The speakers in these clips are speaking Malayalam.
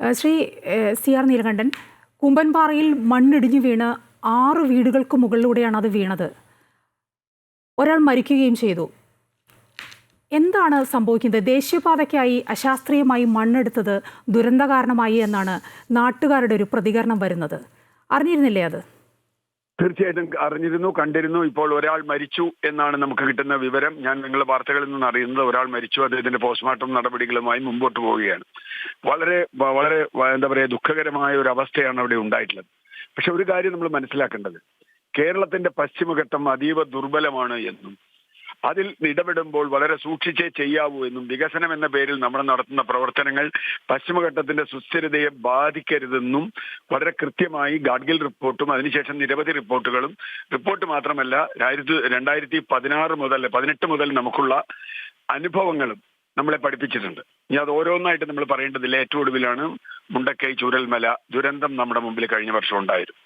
ശ്രീ സി ആർ നീലകണ്ഠൻ കുമ്പൻപാറയിൽ മണ്ണിടിഞ്ഞു വീണ് ആറ് വീടുകൾക്ക് മുകളിലൂടെയാണ് അത് വീണത്. ഒരാൾ മരിക്കുകയും ചെയ്തു. എന്താണ് സംഭവിക്കുന്നത്? ദേശീയപാതയ്ക്കായി അശാസ്ത്രീയമായി മണ്ണെടുത്തത് ദുരന്ത കാരണമായി എന്നാണ് നാട്ടുകാരുടെ ഒരു പ്രതികരണം വരുന്നത്. അറിഞ്ഞിരുന്നില്ലേ അത്? തീർച്ചയായിട്ടും അറിഞ്ഞിരുന്നു കണ്ടിരുന്നു. ഇപ്പോൾ ഒരാൾ മരിച്ചു എന്നാണ് നമുക്ക് കിട്ടുന്ന വിവരം. ഞാൻ നിങ്ങളുടെ വാർത്തകളിൽ നിന്ന് അറിയുന്നത് ഒരാൾ മരിച്ചു അദ്ദേഹത്തിന്റെ പോസ്റ്റ്മോർട്ടം നടപടികളുമായി മുമ്പോട്ട് പോവുകയാണ്. വളരെ വളരെ എന്താ പറയുക ദുഃഖകരമായ ഒരു അവസ്ഥയാണ് അവിടെ ഉണ്ടായിട്ടുള്ളത്. പക്ഷെ ഒരു കാര്യം നമ്മൾ മനസ്സിലാക്കേണ്ടത്. കേരളത്തിന്റെ പശ്ചിമഘട്ടം അതീവ ദുർബലമാണ് എന്നും അതിൽ ഇടപെടുമ്പോൾ വളരെ സൂക്ഷിച്ചേ ചെയ്യാവൂ എന്നും വികസനം എന്ന പേരിൽ നമ്മൾ നടത്തുന്ന പ്രവർത്തനങ്ങൾ പശ്ചിമഘട്ടത്തിന്റെ സുസ്ഥിരതയെ ബാധിക്കരുതെന്നും വളരെ കൃത്യമായി ഗാഡ്ഗിൽ റിപ്പോർട്ടും അതിനുശേഷം നിരവധി റിപ്പോർട്ടുകളും റിപ്പോർട്ട് മാത്രമല്ല ആയിരത്തി രണ്ടായിരത്തി പതിനാറ് മുതൽ പതിനെട്ട് മുതൽ നമുക്കുള്ള അനുഭവങ്ങളും നമ്മളെ പഠിപ്പിച്ചിട്ടുണ്ട്. ഇനി അത് ഓരോന്നായിട്ട് നമ്മൾ പറയേണ്ടതില്ല. ഏറ്റവും ഒടുവിലാണ് മുണ്ടക്കൈ ചുരൽമല ദുരന്തം നമ്മുടെ മുമ്പിൽ കഴിഞ്ഞ വർഷം ഉണ്ടായിരുന്നു.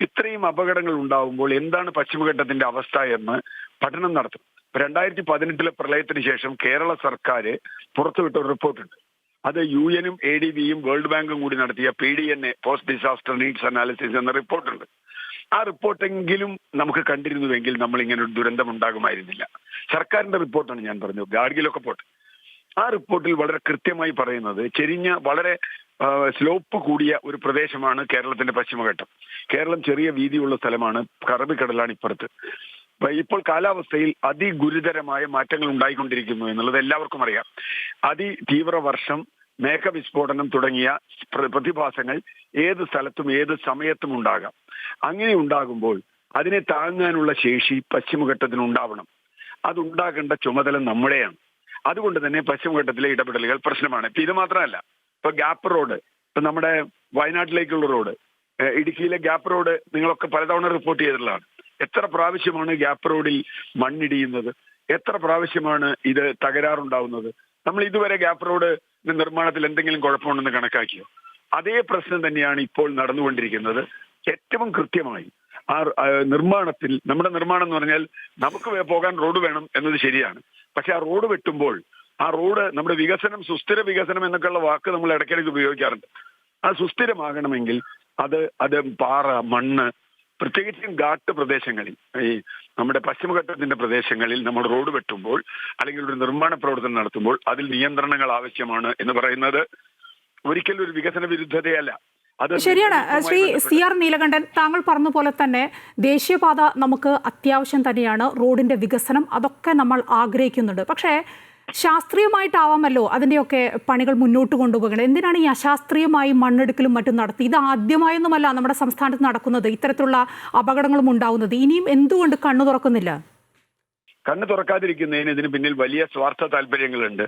ഇത്രയും അപകടങ്ങൾ ഉണ്ടാവുമ്പോൾ എന്താണ് പശ്ചിമഘട്ടത്തിന്റെ അവസ്ഥ എന്ന് പഠനം നടത്തും. രണ്ടായിരത്തി പതിനെട്ടിലെ പ്രളയത്തിന് ശേഷം കേരള സർക്കാർ പുറത്തുവിട്ട ഒരു റിപ്പോർട്ടുണ്ട്. അത് യു എനും എ ഡി ബിയും വേൾഡ് ബാങ്കും കൂടി നടത്തിയ P D N A post disaster needs analysis എന്ന റിപ്പോർട്ടുണ്ട്. ആ റിപ്പോർട്ടെങ്കിലും നമുക്ക് കണ്ടിരുന്നുവെങ്കിൽ നമ്മൾ ഇങ്ങനെ ഒരു ദുരന്തം ഉണ്ടാകുമായിരുന്നില്ല. സർക്കാരിന്റെ റിപ്പോർട്ടാണ് ഞാൻ പറഞ്ഞത്. ഗാർഗിലൊക്കെ പോട്ടെ. ആ റിപ്പോർട്ടിൽ വളരെ കൃത്യമായി പറയുന്നത് ചെരിഞ്ഞ വളരെ സ്ലോപ്പ് കൂടിയ ഒരു പ്രദേശമാണ് കേരളത്തിന്റെ പശ്ചിമഘട്ടം. കേരളം ചെറിയ വീതിയുള്ള സ്ഥലമാണ് കറബിക്കടലാണ് ഇപ്പുറത്ത്. ഇപ്പോൾ കാലാവസ്ഥയിൽ അതിഗുരുതരമായ മാറ്റങ്ങൾ ഉണ്ടായിക്കൊണ്ടിരിക്കുന്നു എന്നുള്ളത് എല്ലാവർക്കും അറിയാം. അതിതീവ്ര വർഷം മേഘവിസ്ഫോടനം തുടങ്ങിയ പ്രതിഭാസങ്ങൾ ഏത് സ്ഥലത്തും ഏത് സമയത്തും ഉണ്ടാകാം. അങ്ങനെ ഉണ്ടാകുമ്പോൾ അതിനെ താങ്ങാനുള്ള ശേഷി പശ്ചിമഘട്ടത്തിന് ഉണ്ടാവണം അതുണ്ടാകേണ്ട ചുമതല നമ്മുടെയാണ്. അതുകൊണ്ട് തന്നെ പശ്ചിമഘട്ടത്തിലെ ഇടപെടലുകൾ പ്രശ്നമാണ്. ഇപ്പൊ ഇത് മാത്രമല്ല ഇപ്പൊ ഗ്യാപ്പ് റോഡ് ഇപ്പൊ നമ്മുടെ വയനാട്ടിലേക്കുള്ള റോഡ് ഇടുക്കിയിലെ ഗ്യാപ്പ് റോഡ് നിങ്ങളൊക്കെ പലതവണ റിപ്പോർട്ട് ചെയ്തിട്ടുള്ളതാണ്. എത്ര പ്രാവശ്യമാണ് ഗ്യാപ്പ് റോഡിൽ മണ്ണിടിയുന്നത്? എത്ര പ്രാവശ്യമാണ് ഇത് തകരാറുണ്ടാവുന്നത്? നമ്മൾ ഇതുവരെ ഗ്യാപ്പ് റോഡ് നിർമ്മാണത്തിൽ എന്തെങ്കിലും കുഴപ്പമുണ്ടെന്ന് കണക്കാക്കിയോ? അതേ പ്രശ്നം തന്നെയാണ് ഇപ്പോൾ നടന്നുകൊണ്ടിരിക്കുന്നത്. ഏറ്റവും കൃത്യമായി ആ നിർമ്മാണത്തിൽ നമ്മുടെ നിർമ്മാണം എന്ന് പറഞ്ഞാൽ നമുക്ക് പോകാൻ റോഡ് വേണം എന്നത് ശരിയാണ്. പക്ഷെ ആ റോഡ് വെട്ടുമ്പോൾ ആ റോഡ് നമ്മുടെ വികസനം സുസ്ഥിര വികസനം എന്നൊക്കെയുള്ള വാക്ക് നമ്മൾ ഇടയ്ക്കിടയ്ക്ക് ഉപയോഗിക്കാറുണ്ട്. അത് സുസ്ഥിരമാകണമെങ്കിൽ അത് അത് പാറ മണ്ണ് പ്രത്യേകിച്ചും ഘാട്ട് പ്രദേശങ്ങളിൽ ഈ നമ്മുടെ പശ്ചിമഘട്ടത്തിന്റെ പ്രദേശങ്ങളിൽ നമ്മൾ റോഡ് വെട്ടുമ്പോൾ അല്ലെങ്കിൽ ഒരു നിർമ്മാണ പ്രവർത്തനം നടത്തുമ്പോൾ അതിൽ നിയന്ത്രണങ്ങൾ ആവശ്യമാണ് എന്ന് പറയുന്നത് ഒരിക്കലും ഒരു വികസന വിരുദ്ധതയല്ല. ശരിയാണ്. ശ്രീ സി ആർ നീലകണ്ഠൻ താങ്കൾ പറഞ്ഞ പോലെ തന്നെ ദേശീയപാത നമുക്ക് അത്യാവശ്യം തന്നെയാണ്. റോഡിന്റെ വികസനം അതൊക്കെ നമ്മൾ ആഗ്രഹിക്കുന്നുണ്ട്. പക്ഷേ ശാസ്ത്രീയമായിട്ടാവാമല്ലോ അതിന്റെയൊക്കെ പണികൾ മുന്നോട്ട് കൊണ്ടുപോകണം എന്തിനാണ് ഈ അശാസ്ത്രീയമായി മണ്ണെടുക്കലും മറ്റും നടത്തി? ഇത് ആദ്യമായൊന്നുമല്ല നമ്മുടെ സംസ്ഥാനത്ത് നടക്കുന്നത്. ഇത്തരത്തിലുള്ള അപകടങ്ങളും ഉണ്ടാവുന്നത്. ഇനിയും എന്തുകൊണ്ട് കണ്ണു തുറക്കുന്നില്ല? കണ്ണു തുറക്കാതിരിക്കുന്നതിന് ഇതിന് പിന്നിൽ വലിയ സ്വാർത്ഥ താല്പര്യങ്ങളുണ്ട്.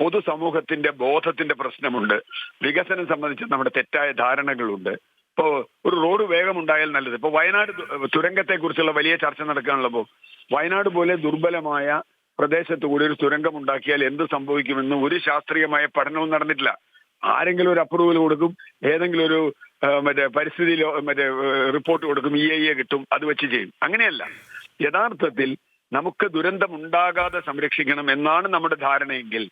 പൊതുസമൂഹത്തിന്റെ ബോധത്തിന്റെ പ്രശ്നമുണ്ട്. വികസനം സംബന്ധിച്ച് നമ്മുടെ തെറ്റായ ധാരണകളുണ്ട്. ഇപ്പോ ഒരു റോഡ് വേഗം ഉണ്ടായാൽ നല്ലത്. ഇപ്പൊ വയനാട് തുരങ്കത്തെ കുറിച്ചുള്ള വലിയ ചർച്ച നടക്കാനുള്ളപ്പോ വയനാട് പോലെ ദുർബലമായ പ്രദേശത്ത് കൂടി ഒരു തുരങ്കം ഉണ്ടാക്കിയാൽ എന്ത് സംഭവിക്കുമെന്ന് ഒരു ശാസ്ത്രീയമായ പഠനവും നടന്നിട്ടില്ല. ആരെങ്കിലും ഒരു അപ്രൂവൽ കൊടുക്കും ഏതെങ്കിലും ഒരു മറ്റേ പരിസ്ഥിതി മറ്റേ റിപ്പോർട്ട് കൊടുക്കും ഇ ഐ എ കിട്ടും അത് വെച്ച് ചെയ്യും. അങ്ങനെയല്ല. യഥാർത്ഥത്തിൽ നമുക്ക് ദുരന്തം ഉണ്ടാകാതെ സംരക്ഷിക്കണം എന്നാണ് നമ്മുടെ ധാരണയെങ്കിൽ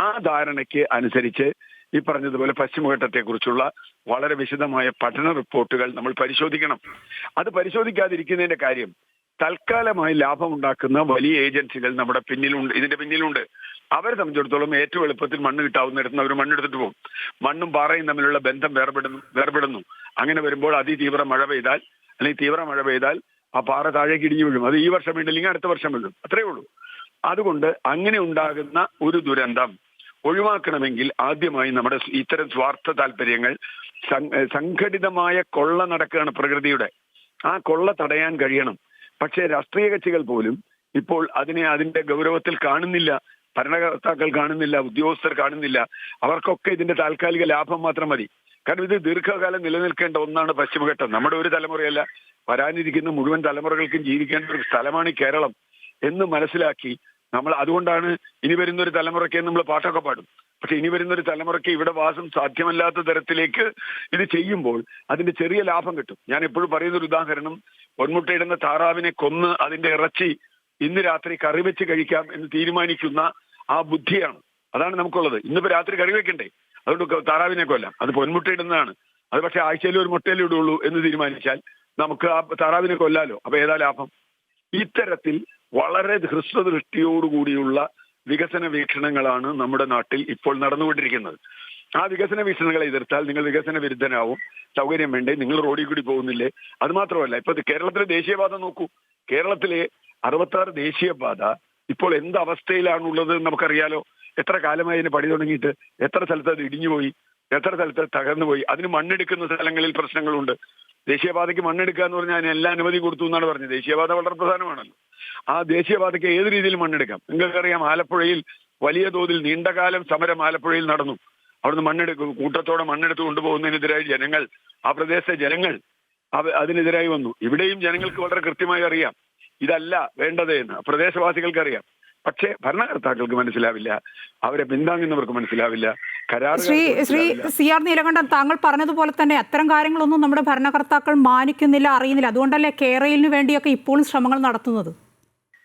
ആ ധാരണയ്ക്ക് അനുസരിച്ച് ഈ പറഞ്ഞതുപോലെ പശ്ചിമഘട്ടത്തെക്കുറിച്ചുള്ള വളരെ വിശദമായ പഠന റിപ്പോർട്ടുകൾ നമ്മൾ പരിശോധിക്കണം. അത് പരിശോധിക്കാതിരിക്കുന്നതിന്റെ കാര്യം തൽക്കാലമായി ലാഭമുണ്ടാക്കുന്ന വലിയ ഏജൻസികൾ നമ്മുടെ പിന്നിലുണ്ട് ഇതിന്റെ പിന്നിലുണ്ട്. അവരെ സംബന്ധിച്ചിടത്തോളം ഏറ്റവും എളുപ്പത്തിൽ മണ്ണ് കിട്ടാവുന്നിടത്തുനിന്ന് അവർ മണ്ണെടുത്തിട്ട് പോകും. മണ്ണും പാറയും തമ്മിലുള്ള ബന്ധം വേർപെടുന്നു വേർപെടുന്നു. അങ്ങനെ വരുമ്പോൾ അതിതീവ്ര മഴ പെയ്താൽ അല്ലെങ്കിൽ തീവ്ര മഴ പെയ്താൽ ആ പാറ താഴേക്ക് ഇടിഞ്ഞു വീഴും. അത് ഈ വർഷം വീണ്ടില്ലെങ്കിൽ അടുത്ത വർഷം വീഴും. അത്രയേ ഉള്ളൂ. അതുകൊണ്ട് അങ്ങനെ ഉണ്ടാകുന്ന ഒരു ദുരന്തം ഒഴിവാക്കണമെങ്കിൽ ആദ്യമായി നമ്മുടെ ഇത്തരം സ്വാർത്ഥ താല്പര്യങ്ങൾ സംഘടിതമായ കൊള്ള നടക്കുകയാണ് പ്രകൃതിയുടെ. ആ കൊള്ള തടയാൻ കഴിയണം. പക്ഷേ രാഷ്ട്രീയ കക്ഷികൾ പോലും ഇപ്പോൾ അതിനെ അതിന്റെ ഗൗരവത്തിൽ കാണുന്നില്ല ഭരണകർത്താക്കൾ കാണുന്നില്ല ഉദ്യോഗസ്ഥർ കാണുന്നില്ല. അവർക്കൊക്കെ ഇതിന്റെ താൽക്കാലിക ലാഭം മാത്രം മതി. കാരണം ഇത് ദീർഘകാലം നിലനിൽക്കേണ്ട ഒന്നാണ് പശ്ചിമഘട്ടം. നമ്മുടെ ഒരു തലമുറയല്ല വരാനിരിക്കുന്ന മുഴുവൻ തലമുറകൾക്കും ജീവിക്കേണ്ട ഒരു സ്ഥലമാണ് കേരളം എന്ന് മനസ്സിലാക്കി നമ്മൾ അതുകൊണ്ടാണ് ഇനി വരുന്ന ഒരു തലമുറയ്ക്ക് നമ്മൾ പാട്ടൊക്കെ പാടും. പക്ഷെ ഇനി വരുന്ന ഒരു തലമുറയ്ക്ക് ഇവിടെ വാസം സാധ്യമല്ലാത്ത തരത്തിലേക്ക് ഇത് ചെയ്യുമ്പോൾ അതിന്റെ ചെറിയ ലാഭം കിട്ടും. ഞാൻ എപ്പോഴും പറയുന്ന ഒരു ഉദാഹരണം പൊന്മുട്ടയിടുന്ന താറാവിനെ കൊന്ന് അതിന്റെ ഇറച്ചി ഇന്ന് രാത്രി കറി വെച്ച് കഴിക്കാം എന്ന് തീരുമാനിക്കുന്ന ആ ബുദ്ധിയാണ്. അതാണ് നമുക്കുള്ളത്. ഇന്നിപ്പോ രാത്രി കറി വെക്കണ്ടേ? അതുകൊണ്ട് താറാവിനെ കൊല്ലാം. അത് പൊന്മുട്ടയിടുന്നതാണ്. അത് പക്ഷെ ആഴ്ചയിൽ ഒരു മുട്ടയിലേ ഇടുള്ളൂ എന്ന് തീരുമാനിച്ചാൽ നമുക്ക് ആ താറാവിനെ കൊല്ലാലോ? അപ്പൊ ഏതാ ലാഭം? ഇത്തരത്തിൽ വളരെ ഹ്രസ്വദൃഷ്ടിയോടുകൂടിയുള്ള വികസന വീക്ഷണങ്ങളാണ് നമ്മുടെ നാട്ടിൽ ഇപ്പോൾ നടന്നുകൊണ്ടിരിക്കുന്നത്. ആ വികസന വീക്ഷണങ്ങളെ എതിർത്താൽ നിങ്ങൾ വികസന വിരുദ്ധനാവും സൗകര്യം വേണ്ടേ നിങ്ങൾ റോഡിൽ കൂടി പോകുന്നില്ലേ? അത് മാത്രമല്ല ഇപ്പൊ കേരളത്തിലെ ദേശീയപാത നോക്കൂ. കേരളത്തിലെ അറുപത്താറ് ദേശീയപാത ഇപ്പോൾ എന്ത് അവസ്ഥയിലാണുള്ളത് നമുക്കറിയാലോ. എത്ര കാലമായി അതിന് പണി തുടങ്ങിയിട്ട്? എത്ര സ്ഥലത്ത് അത് ഇടിഞ്ഞുപോയി? എത്ര സ്ഥലത്ത് തകർന്നു പോയി അതിന് മണ്ണെടുക്കുന്ന സ്ഥലങ്ങളിൽ പ്രശ്നങ്ങളുണ്ട്. ദേശീയപാതയ്ക്ക് മണ്ണെടുക്കുക എന്ന് പറഞ്ഞാൽ അതിന് എല്ലാ അനുമതി കൊടുത്തു എന്നാണ് പറഞ്ഞത്. ദേശീയപാത വളരെ പ്രധാനമാണല്ലോ. ആ ദേശീയപാതയ്ക്ക് ഏത് രീതിയിൽ മണ്ണെടുക്കാം? നിങ്ങൾക്കറിയാം ആലപ്പുഴയിൽ വലിയ തോതിൽ നീണ്ടകാലം സമരം ആലപ്പുഴയിൽ നടന്നു. അവിടുന്ന് മണ്ണെടുക്കും കൂട്ടത്തോടെ മണ്ണെടുത്ത് കൊണ്ടുപോകുന്നതിനെതിരായി ജനങ്ങൾ ആ പ്രദേശത്തെ ജനങ്ങൾ അതിനെതിരായി വന്നു. ഇവിടെയും ജനങ്ങൾക്ക് വളരെ കൃത്യമായി അറിയാം. ഇതല്ല വേണ്ടത് എന്ന്. പ്രദേശവാസികൾക്ക് അറിയാം പക്ഷേ ഭരണകർത്താക്കൾക്ക് മനസ്സിലാവില്ല. അവരെ പിന്താങ്ങുന്നവർക്ക് മനസ്സിലാവില്ല. കരാർ ശ്രീ ശ്രീ. സി ആർ നീലകണ്ഠൻ താങ്കൾ പറഞ്ഞതുപോലെ തന്നെ അത്തരം കാര്യങ്ങളൊന്നും നമ്മുടെ ഭരണകർത്താക്കൾ മാനിക്കുന്നില്ല അറിയുന്നില്ല. അതുകൊണ്ടല്ലേ കേരളിന് വേണ്ടിയൊക്കെ ഇപ്പോഴും ശ്രമങ്ങൾ നടത്തുന്നത്?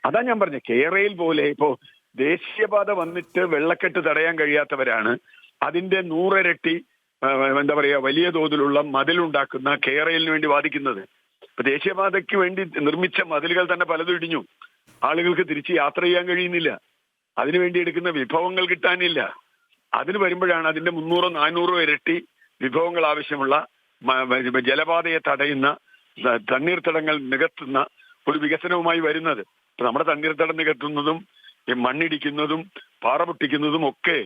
അതാ ഞാൻ പറഞ്ഞു. കേരളയിൽ പോലെ ഇപ്പോ ദേശീയപാത വന്നിട്ട് വെള്ളക്കെട്ട് തടയാൻ കഴിയാത്തവരാണ്. അതിന്റെ നൂറിരട്ടി എന്താ പറയാ വലിയ തോതിലുള്ള മതിലുണ്ടാക്കുന്ന കേരളിന് വേണ്ടി വാദിക്കുന്നത്. ഇപ്പൊ ദേശീയപാതയ്ക്ക് വേണ്ടി നിർമ്മിച്ച മതിലുകൾ തന്നെ പലതും ഇടിഞ്ഞു. ആളുകൾക്ക് തിരിച്ച് യാത്ര ചെയ്യാൻ കഴിയുന്നില്ല. അതിനു വേണ്ടി എടുക്കുന്ന വിഭവങ്ങൾ കിട്ടാനില്ല. അതിന് വരുമ്പോഴാണ് അതിന്റെ മുന്നൂറോ നാനൂറോ ഇരട്ടി വിഭവങ്ങൾ ആവശ്യമുള്ള ജലപാതയെ തടയുന്ന തണ്ണീർത്തടങ്ങൾ നികത്തുന്ന ഒരു വികസനവുമായി വരുന്നത്. നമ്മുടെ തണ്ണീർത്തടം നികത്തുന്നതും മണ്ണിടിക്കുന്നതും പാറ പൊട്ടിക്കുന്നതും ഒക്കെ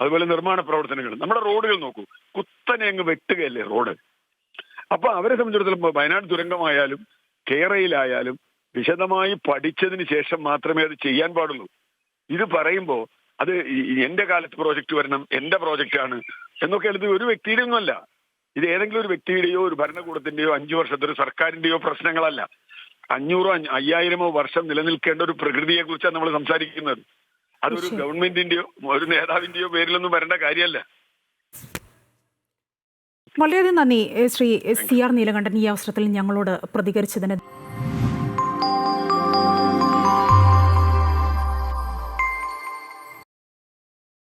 അതുപോലെ നിർമ്മാണ പ്രവർത്തനങ്ങൾ നമ്മുടെ റോഡുകൾ നോക്കൂ. കുത്തനെ അങ്ങ് വെട്ടുകയല്ലേ റോഡ്. അപ്പൊ അവരെ സംബന്ധിച്ചിടത്തോളം വയനാട് ദുരന്തമായാലും കേരളയിലായാലും വിശദമായി പഠിച്ചതിന് ശേഷം മാത്രമേ അത് ചെയ്യാൻ പാടുള്ളൂ. ഇത് പറയുമ്പോൾ അത് എന്റെ കാലത്ത് പ്രോജക്റ്റ് വരണം എന്റെ പ്രോജക്റ്റ് ആണ് എന്നൊക്കെ എഴുതി ഒരു വ്യക്തിയുടെ ഒന്നുമല്ല ഇത് ഏതെങ്കിലും ഒരു വ്യക്തിയുടെയോ ഒരു ഭരണകൂടത്തിന്റെയോ അഞ്ചു വർഷത്തെ ഒരു സർക്കാരിന്റെയോ പ്രശ്നങ്ങളല്ല. അഞ്ഞൂറോ അഞ്ഞ- അയ്യായിരമോ വർഷം നിലനിൽക്കേണ്ട ഒരു പ്രകൃതിയെ കുറിച്ചാണ് നമ്മൾ സംസാരിക്കുന്നത്. അതൊരു. ഗവൺമെന്റിന്റെയോ ഒരു നേതാവിന്റെയോ പേരിലൊന്നും വരേണ്ട കാര്യമല്ല. വളരെയധികം നന്ദി ശ്രീ സി ആർ നീലകണ്ഠൻ ഈ അവസരത്തിൽ ഞങ്ങളോട് പ്രതികരിച്ചതിന്.